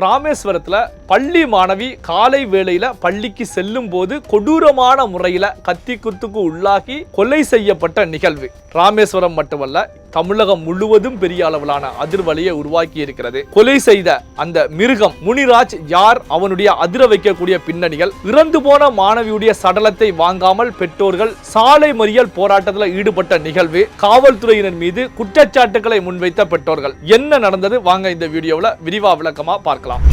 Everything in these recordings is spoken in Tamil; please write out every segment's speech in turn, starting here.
ராமேஸ்வரத்தில் பள்ளி மாணவி காலை வேளையில பள்ளிக்கு செல்லும் போது கொடூரமான முறையில கத்தி குத்துக்கு உள்ளாகி கொலை செய்யப்பட்ட நிகழ்வு. ராமேஸ்வரம் மட்டுமல்ல தமிழகம் முழுவதும் பெரிய அளவிலான அதிர்வலையை உருவாக்கி இருக்கிறது கொலை செய்த அந்த மிருகம் முனிராஜ் யார்? அவனுடைய அதிர வைக்கக்கூடிய பின்னணிகள் இறந்து போன மாணவியுடைய சடலத்தை வாங்காமல் பெற்றோர்கள் சாலை மறியல் போராட்டத்தில் ஈடுபட்ட நிகழ்வு. காவல்துறையினர் மீது குற்றச்சாட்டுகளை முன்வைத்த பெற்றோர்கள். என்ன நடந்தது? வாங்க இந்த வீடியோவில் விரிவா விளக்கமா பார்க்கலாம்.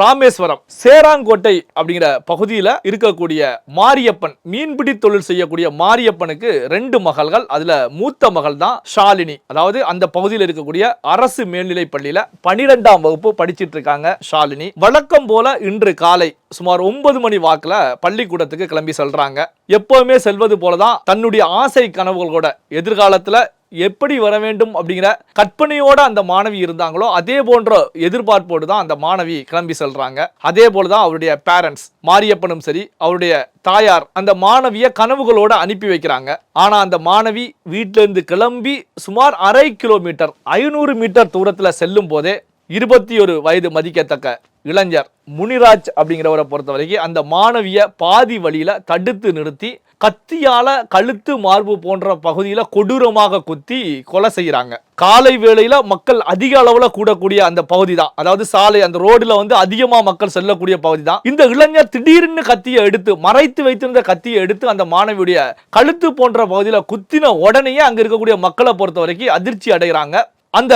ராமேஸ்வரம் சேராங்கோட்டை அப்படிங்கிற பகுதியில் இருக்கக்கூடிய மாரியப்பன் மீன்பிடி தொழில் செய்யக்கூடிய மாரியப்பனுக்கு ரெண்டு மகள்கள் அதுல மூத்த மகள் தான் ஷாலினி. அதாவது அந்த பகுதியில் இருக்கக்கூடிய அரசு மேல்நிலை பள்ளியில பனிரெண்டாம் வகுப்பு படிச்சிட்டு இருக்காங்க ஷாலினி. வழக்கம் போல இன்று காலை சுமார் ஒன்பது மணி வாக்குல பள்ளிக்கூடத்துக்கு கிளம்பி செல்றாங்க. எப்பவுமே செல்வது போலதான் தன்னுடைய ஆசை கனவுகளோட எதிர்காலத்துல எப்படி வர வேண்டும் அப்படிங்கிற கற்பனையோட அந்த மாணவி இருந்தாங்களோ அதே போன்ற எதிர்பார்ப்போடு தான் அந்த மாணவி கிளம்பி செல்றாங்க. அதே போல தான் அவருடைய பேரண்ட்ஸ் மாரியப்பனும் சரி அவருடைய தாயார் அந்த மாணவிய கனவுகளோட அனுப்பி வைக்கிறாங்க. ஆனா அந்த மாணவி வீட்டில இருந்து கிளம்பி சுமார் அரை கிலோமீட்டர் ஐநூறு மீட்டர் தூரத்துல செல்லும் போதே இருபத்தி ஒரு வயது மதிக்கத்தக்க இளைஞர் முனிராஜ் அப்படிங்கிறவரை பொறுத்த வரைக்கும் அந்த மாணவிய பாதி வழியில தடுத்து நிறுத்தி கத்தியால கழுத்து மார்பு போன்ற பகுதியில் கொடூரமாக குத்தி கொலை செய்கிறாங்க காலை வேளையில் மக்கள் அதிக அளவில் கூடக்கூடிய அந்த பகுதி தான் அதாவது சாலை அந்த ரோடில் வந்து அதிகமாக மக்கள் செல்லக்கூடிய பகுதி தான் இந்த இளைஞர் திடீர்னு கத்தியை எடுத்து மறைத்து வைத்திருந்த கத்தியை எடுத்து அந்த மாணவியுடைய கழுத்து போன்ற பகுதியில் குத்தின உடனேயே அங்கே இருக்கக்கூடிய மக்களை பொறுத்த வரைக்கும் அதிர்ச்சி அடைகிறாங்க. அந்த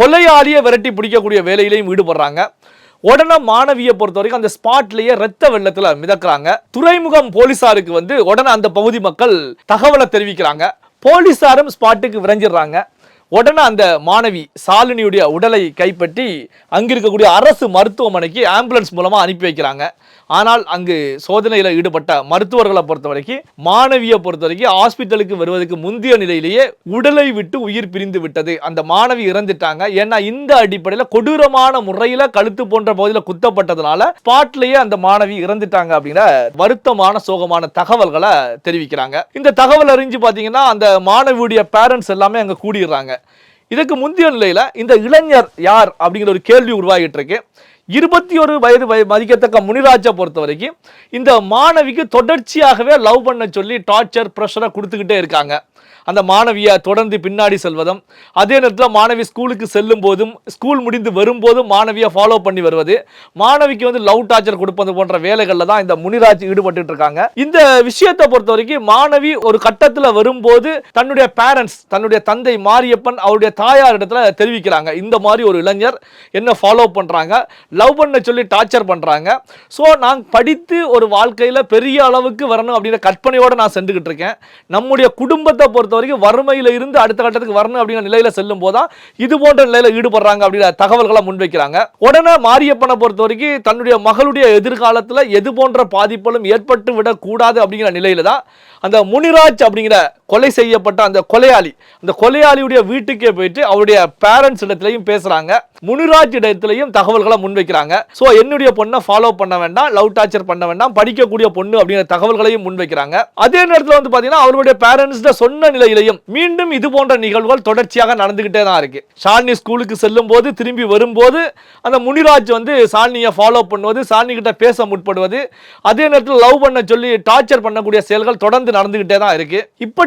கொலையாளியை விரட்டி பிடிக்கக்கூடிய வேலையிலையும் ஈடுபடுறாங்க. உடனே மாணவியை பொறுத்த வரைக்கும் அந்த ஸ்பாட்லயே ரத்த வெள்ளத்துல மிதக்குறாங்க. துறைமுகம் போலீசாருக்கு வந்து உடனே அந்த பகுதி மக்கள் தகவலை தெரிவிக்கிறாங்க. போலீசாரும் ஸ்பாட்டுக்கு விரைஞ்சிடுறாங்க. உடனே அந்த மாணவி சாலினியுடைய உடலை கைப்பற்றி அங்கிருக்கக்கூடிய அரசு மருத்துவமனைக்கு ஆம்புலன்ஸ் மூலமா அனுப்பி வைக்கிறாங்க. ஆனால் அங்கு சோதனையில் ஈடுபட்ட மருத்துவர்களை பொறுத்த வரைக்கும் மாணவியை பொறுத்த வரைக்கும் ஹாஸ்பிட்டலுக்கு வருவதற்கு முந்தைய நிலையிலேயே உடலை விட்டு உயிர் பிரிந்து விட்டது. அந்த மாணவி இறந்துட்டாங்க. ஏன்னா இந்த அடிப்படையில் கொடூரமான முறையில் கழுத்து போன்ற பகுதியில் குத்தப்பட்டதுனால ஸ்பாட்லேயே அந்த மாணவி இறந்துட்டாங்க அப்படிங்கிற வருத்தமான சோகமான தகவல்களை தெரிவிக்கிறாங்க. இந்த தகவல் அறிஞ்சு பார்த்தீங்கன்னா அந்த மாணவியுடைய பேரண்ட்ஸ் எல்லாமே அங்கே கூடிடுறாங்க. இதுக்கு முந்தைய நிலையில் இந்த இளைஞர் யார் அப்படிங்கிற ஒரு கேள்வி உருவாகிட்டு இருக்கு. இருபத்தி ஒரு வயது மதிக்கத்தக்க முனிராஜை பொறுத்த வரைக்கும் இந்த மாணவிக்கு தொடர்ச்சியாகவே லவ் பண்ண சொல்லி டார்ச்சர் ப்ரெஷரை கொடுத்துக்கிட்டே இருக்காங்க. அந்த மாணவியை தொடர்ந்து பின்னாடி செல்வதும் அதே நேரத்தில் மாணவி ஸ்கூலுக்கு செல்லும் போதும் ஸ்கூல் முடிந்து வரும்போதும் மாணவியை ஃபாலோ பண்ணி வருவது மாணவிக்கு வந்து லவ் டார்ச்சர் கொடுப்பது போன்ற வேலைகளில் தான் இந்த முனிராஜ் ஈடுபட்டு இருக்காங்க. இந்த விஷயத்தை பொறுத்த வரைக்கும் மாணவி ஒரு கட்டத்தில் வரும்போது தன்னுடைய பேரண்ட்ஸ் தன்னுடைய தந்தை மாரியப்பன் அவருடைய தாயார் இடத்துல தெரிவிக்கிறாங்க. இந்த மாதிரி ஒரு இளைஞர் என்ன ஃபாலோ பண்ணுறாங்க லவ் பண்ண சொல்லி டார்ச்சர் பண்ணுறாங்க ஸோ நான் படித்து ஒரு வாழ்க்கையில் பெரிய அளவுக்கு வரணும் அப்படிங்கிற கற்பனையோடு நான் சென்றுக்கிட்டு இருக்கேன். நம்முடைய குடும்பத்தை பொறுத்த வரைக்கும் வறுமையில் இருந்து அடுத்த கட்டத்துக்கு வரணும் அப்படிங்கிற நிலையில் செல்லும் போதுதான் இது போன்ற நிலையில் ஈடுபடுறாங்க அப்படிங்கிற தகவல்களை முன்வைக்கிறாங்க. உடனே மாரியப்பனை பொறுத்த வரைக்கும் தன்னுடைய மகளுடைய எதிர்காலத்தில் எது போன்ற பாதிப்புகளும் ஏற்பட்டு விடக்கூடாது அப்படிங்கிற நிலையில தான் அந்த முனிராஜ் அப்படிங்கிற கொலை செய்யப்பட்ட அந்த கொலையாளி. அந்த கொலையாளியுடைய வீட்டுக்கே போயிட்டு அவருடைய பேரண்ட்ஸ் இடத்துலையும் பேசுறாங்க. முனிராஜ் இடத்துலையும் தகவல்களை முன்வைக்கிறாங்க. ஸோ என்னுடைய பொண்ணை ஃபாலோ பண்ண வேண்டாம் லவ் டார்ச்சர் பண்ண வேண்டாம் படிக்கக்கூடிய பொண்ணு அப்படிங்கிற தகவல்களையும் முன்வைக்கிறாங்க. அதே நேரத்தில் வந்து பார்த்தீங்கன்னா அவருடைய பேரண்ட்ஸ்ட சொன்ன நிலையிலையும் மீண்டும் இது போன்ற நிகழ்வுகள் தொடர்ச்சியாக நடந்துகிட்டே தான் இருக்கு. ஷாலினி ஸ்கூலுக்கு செல்லும் போது திரும்பி வரும்போது அந்த முனிராஜ் வந்து ஷாலினியை ஃபாலோ பண்ணுவது ஷாலினி கிட்ட பேச முற்படுவது அதே நேரத்தில் லவ் பண்ண சொல்லி டார்ச்சர் பண்ணக்கூடிய செயல்கள் தொடர்ந்து நடந்துகிட்டே தான் இருக்கு.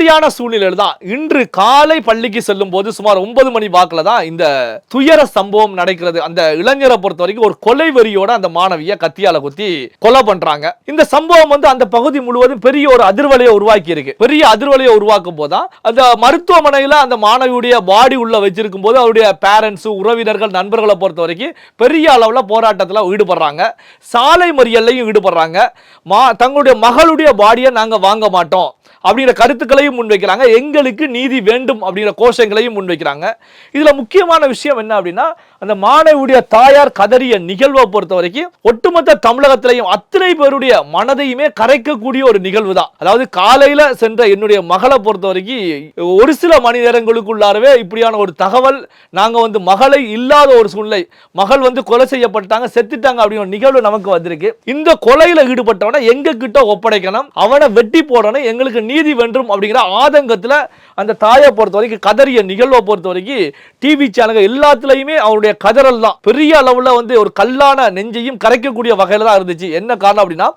இப்படியான சூழ்நிலையில் தான் இன்று காலை பள்ளிக்கு செல்லும் போது சுமார் ஒன்பது மணி வாக்கில் தான் இந்த துயர சம்பவம் நடக்கிறது. அந்த இளைஞரை பொறுத்த வரைக்கும் ஒரு கொலை வெறியோட அந்த மாணவியை கத்தியால குத்தி கொலை பண்றாங்க. இந்த சம்பவம் வந்து அந்த பகுதி முழுவதும் பெரிய ஒரு அதிர்வலையை உருவாக்கி இருக்கு. பெரிய அதிர்வலையை உருவாக்கும் போதுதான் அந்த மருத்துவமனையில் அந்த மாணவியுடைய பாடி உள்ள வச்சிருக்கும் போது அவருடைய பேரண்ட்ஸ் உறவினர்கள் நண்பர்களை பொறுத்த வரைக்கும் பெரிய அளவில் போராட்டத்தில் ஈடுபடுறாங்க. சாலை மறியல்லையும் ஈடுபடுறாங்க. மா தங்களுடைய மகளுடைய பாடியை நாங்கள் வாங்க மாட்டோம். அப்படிங்கிற கருத்துக்களையும் முன்வைக்கிறாங்க. எங்களுக்கு நீதி வேண்டும் அப்படிங்கிற கோஷங்களையும் முன்வைக்கிறாங்க. இதில் முக்கியமான விஷயம் என்ன அப்படின்னா அந்த மாணவியுடைய தாயார் கதறிய நிகழ்வை பொறுத்த வரைக்கும் ஒட்டுமொத்த தமிழகத்திலையும் அத்தனை பேருடைய மனதையுமே கரைக்கக்கூடிய ஒரு நிகழ்வு தான் அதாவது காலையில் சென்ற என்னுடைய மகளை பொறுத்த வரைக்கும் ஒரு சில மணி நேரங்களுக்குள்ளாரவே இப்படியான ஒரு தகவல் நாங்கள் வந்து மகளை இல்லாத ஒரு சூழ்நிலை மகள் வந்து கொலை செய்யப்பட்டாங்க செத்துட்டாங்க அப்படிங்கிற நிகழ்வு நமக்கு வந்திருக்கு. இந்த கொலையில் ஈடுபட்டவனை எங்க கிட்ட ஒப்படைக்கணும் அவனை வெட்டி போடணும் எங்களுக்கு நீதி வென்றும் அப்படிங்கிற ஆதங்கத்தில் அந்த தாயை பொறுத்த வரைக்கும் கதறிய நிகழ்வை பொறுத்த வரைக்கும் டிவி சேனல்கள் எல்லாத்துலயுமே அவருடைய கதறல் தான். பெரிய அளவில் வந்து ஒரு கல்லான நெஞ்சையும் கரைக்கக்கூடிய வகையில் தான் இருந்துச்சு. என்ன காரணம் அப்படின்னா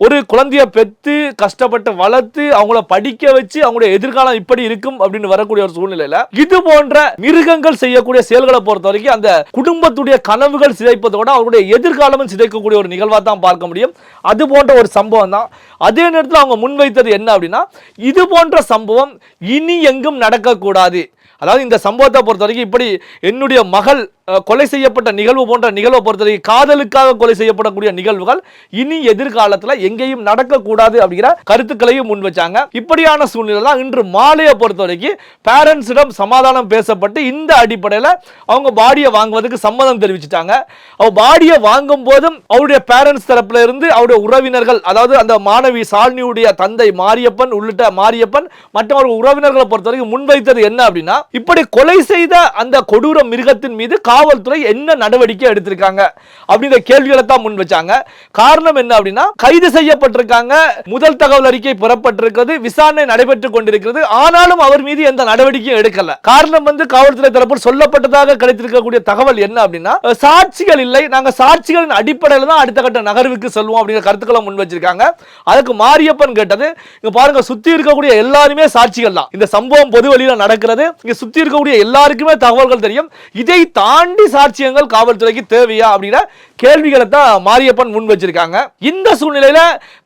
ஒரு குழந்தைய பெற்று கஷ்டப்பட்டு வளர்த்து அவங்கள படிக்க வச்சு அவங்களுடைய எதிர்காலம் இப்படி இருக்கும் அப்படின்னு வரக்கூடிய ஒரு சூழ்நிலையில இது போன்ற மிருகங்கள் செய்யக்கூடிய செயல்களை பொறுத்த வரைக்கும் அந்த குடும்பத்துடைய கனவுகள் சிதைப்பதோட அவருடைய எதிர்காலமும் சிதைக்கக்கூடிய ஒரு நிகழ்வா தான் பார்க்க முடியும். அது போன்ற ஒரு சம்பவம் தான். அதே நேரத்தில் அவங்க முன்வைத்தது என்ன அப்படின்னா இது போன்ற சம்பவம் இனி எங்கும் நடக்கக்கூடாது. அதாவது இந்த சம்பவத்தை பொறுத்த வரைக்கும் இப்படி என்னுடைய மகள் கொலை செய்யப்பட்ட நிகழ்வு போன்ற நிகழ்வை பொறுத்தவரைக்கும் காதலுக்காக கொலை செய்யப்படக்கூடிய நிகழ்வுகள் இனி எதிர்காலத்தில் எங்கேயும் நடக்கக்கூடாது அப்படிங்கிற கருத்துக்களையும் முன் வச்சாங்க. இப்படியான சூழ்நிலை தான் இன்று மாலையை பொறுத்த வரைக்கும் பேரண்ட்ஸிடம் சமாதானம் பேசப்பட்டு இந்த அடிப்படையில் அவங்க பாடியை வாங்குவதற்கு சம்மதம் தெரிவிச்சிட்டாங்க. அவ பாடியை வாங்கும் போதும் அவருடைய பேரண்ட்ஸ் தரப்புல இருந்து அவருடைய உறவினர்கள் அதாவது அந்த மாணவி சாலினியுடைய தந்தை மாரியப்பன் உள்ளிட்ட மாரியப்பன் மற்ற உறவினர்களை பொறுத்த வரைக்கும் முன்வைத்தது என்ன அப்படின்னா இப்படி கொலை செய்த அந்த கொடூர மிருகத்தின் மீது காவல்துறை என்ன நடவடிக்கை எடுத்திருக்காங்க அப்படிங்கிற கேள்விகளை தான் முன் வச்சாங்க. காரணம் என்ன அப்படின்னா கைது செய்யப்பட்டிருக்காங்க. முதல் தகவல் அறிக்கை புறப்பட்டிருக்கிறது. விசாரணை நடைபெற்றுக் கொண்டிருக்கிறது. ஆனாலும் அவர் மீது எந்த நடவடிக்கையும் எடுக்கல. காரணம் வந்து காவல்துறை தரப்பில் சொல்லப்பட்டதாக கிடைத்திருக்கக்கூடிய தகவல் என்ன அப்படின்னா சாட்சிகள் இல்லை. நாங்க சாட்சிகளின் அடிப்படையில் தான் அடுத்த கட்ட நகர்வுக்கு செல்வோம் அப்படிங்கிற கருத்துக்களை முன் வச்சிருக்காங்க. அதுக்கு மாரியப்பன் கேட்டது இங்க பாருங்க சுத்தி இருக்கக்கூடிய எல்லாருமே சாட்சிகள் தான். இந்த சம்பவம் பொது வழியில நடக்கிறது. இங்க சுத்தி இருக்கக்கூடிய எல்லாருக்குமே தகவல்கள் தெரியும். இதை தாண்டி சாட்சியங்கள் காவல்துறைக்கு தேவையா அப்படின்னா கேள்விகளை தான் மாரியப்பன் முன் வச்சிருக்காங்க. இந்த சூழ்நிலையில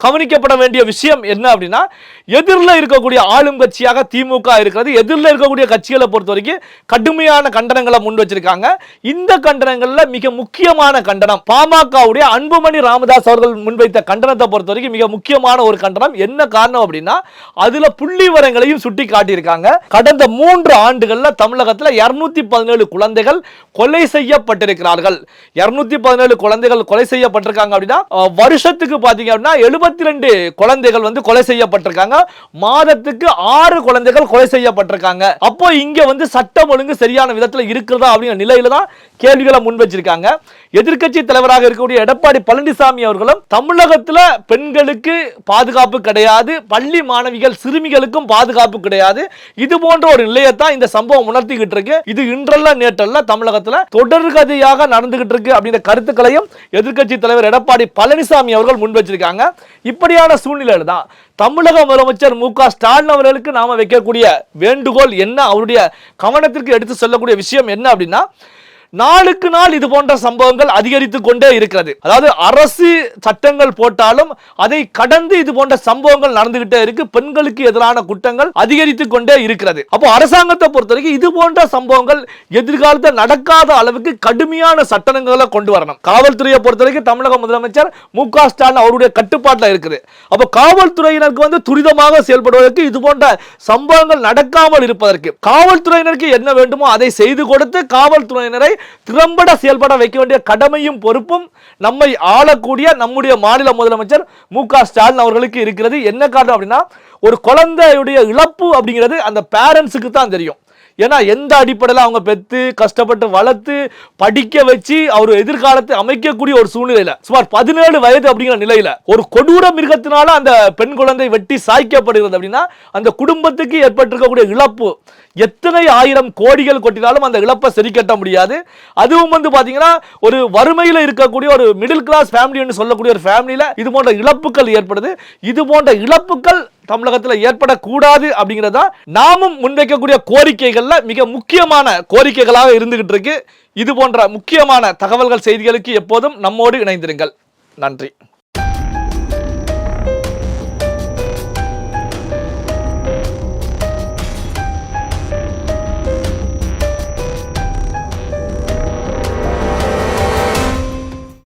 கவனிக்கப்பட வேண்டிய விஷயம் என்ன அப்படின்னா எதிரில் இருக்கக்கூடிய ஆளும் கட்சியாக திமுக இருக்கிறது. எதிரில் இருக்கக்கூடிய கட்சிகளை பொறுத்த வரைக்கும் கடுமையான கண்டனங்களை முன் வச்சிருக்காங்க. இந்த கண்டனங்களில் மிக முக்கியமான கண்டனம் பாமகவுடைய அன்புமணி ராமதாஸ் அவர்கள் முன்வைத்த கண்டனத்தை பொறுத்த வரைக்கும் மிக முக்கியமான ஒரு கண்டனம். என்ன காரணம் அப்படின்னா அதுல புள்ளி விவரங்களையும் சுட்டி காட்டியிருக்காங்க கடந்த மூன்று ஆண்டுகளில் தமிழகத்தில் இருநூத்தி பதினேழு குழந்தைகள் கொலை செய்யப்பட்டிருக்கிறார்கள். இருநூத்தி பதினேழு குழந்தைகள் கொலை செய்யப்பட்டிருக்காங்க அப்படின்னா வருஷத்துக்கு பாத்தீங்க அப்படின்னா எழுபத்தி ரெண்டு குழந்தைகள் வந்து கொலை செய்யப்பட்டிருக்காங்க. மாதத்துக்கு ஆறு குழந்தைகள் கொலை செய்யப்பட்டிருக்காங்க. அப்போ இங்க வந்து சட்டம் ஒழுங்கு சரியான விதத்தில் இருக்கிறதா அப்படிங்கிற நிலையில தான் கேள்விகளை முன் வச்சிருக்காங்க. எதிர்க்கட்சி தலைவராக இருக்கக்கூடிய எடப்பாடி பழனிசாமி அவர்களும் தமிழகத்தில் பெண்களுக்கு பாதுகாப்பு கிடையாது பள்ளி மாணவிகள் சிறுமிகளுக்கும் பாதுகாப்பு கிடையாது. இது போன்ற ஒரு நிலையத்தான் இந்த சம்பவம் உணர்த்திக்கிட்டு இருக்கு. இது இன்றல்ல நேற்றல்ல தமிழகத்தில் தொடர்கதையாக நடந்துகிட்டு இருக்கு அப்படின்ற கருத்துக்களையும் எதிர்க்கட்சி தலைவர் எடப்பாடி பழனிசாமி அவர்கள் முன் வச்சிருக்காங்க. இப்படியான சூழ்நிலையில் தான் தமிழக முதலமைச்சர் மு க ஸ்டாலின் அவர்களுக்கு நாம வைக்கக்கூடிய வேண்டுகோள் என்ன? அவருடைய கவனத்திற்கு எடுத்து சொல்லக்கூடிய விஷயம் என்ன அப்படின்னா நாளுக்கு நாள் இது போன்ற சம்பவங்கள் அதிகரித்து கொண்டே இருக்கிறது. அதாவது அரசு சட்டங்கள் போட்டாலும் அதை கடந்து இது போன்ற சம்பவங்கள் நடந்துகிட்டே இருக்கு. பெண்களுக்கு எதிரான குற்றங்கள் அதிகரித்து கொண்டே இருக்கிறது. அப்போ அரசாங்கத்தை பொறுத்த வரைக்கும் இது போன்ற சம்பவங்கள் எதிர்காலத்தில் நடக்காத அளவுக்கு கடுமையான சட்டங்களை கொண்டு வரணும். காவல்துறையை பொறுத்த வரைக்கும் தமிழக முதலமைச்சர் மு க ஸ்டாலின் அவருடைய கட்டுப்பாட்டில் இருக்குது. அப்போ காவல்துறையினருக்கு வந்து துரிதமாக செயல்படுவதற்கு இது போன்ற சம்பவங்கள் நடக்காமல் இருப்பதற்கு காவல்துறையினருக்கு என்ன வேண்டுமோ அதை செய்து கொடுத்து காவல்துறையினரை திறம்பட செயல்பட வைக்க வேண்டிய கடமையும் பொறுப்பும் நம்மை ஆளக்கூடிய நம்முடைய மாநில முதலமைச்சர் மு க ஸ்டாலின் அவர்களுக்கு இருக்கிறது. என்ன காரணம் அப்படின்னா ஒரு குழந்தையுடைய இழப்பு அப்படிங்கிறது அந்த பேரண்ட்ஸுக்கு தான் தெரியும். ஏன்னா எந்த அடிப்படையில் அவங்க பெற்று கஷ்டப்பட்டு வளர்த்து படிக்க வச்சு அவர் எதிர்காலத்தை அமைக்கக்கூடிய ஒரு சூழ்நிலையில் சுமார் பதினேழு வயது அப்படிங்கிற நிலையில் ஒரு கொடூர மிருகத்தினால அந்த பெண் குழந்தை வெட்டி சாய்க்கப்படுகிறது அப்படின்னா அந்த குடும்பத்துக்கு ஏற்பட்டிருக்கக்கூடிய இழப்பு எத்தனை ஆயிரம் கோடிகள் கொட்டினாலும் அந்த இழப்பை சரி கட்ட முடியாது. அதுவும் வந்து பாத்தீங்கன்னா ஒரு வறுமையில் இருக்கக்கூடிய ஒரு மிடில் கிளாஸ் ஃபேமிலின்னு சொல்லக்கூடிய ஒரு ஃபேமிலியில் இது போன்ற இழப்புகள் ஏற்படுது. இது போன்ற இழப்புகள் தமிழகத்தில் ஏற்படக்கூடாது அப்படிங்கிறதா நாமும் முன்வைக்கக்கூடிய கோரிக்கைகள்ல மிக முக்கியமான கோரிக்கைகளாக இருந்துகிட்டு இருக்கு. இது போன்ற முக்கியமான தகவல்கள் செய்திகளுக்கு எப்போதும் நம்மோடு இணைந்திருங்கள். நன்றி.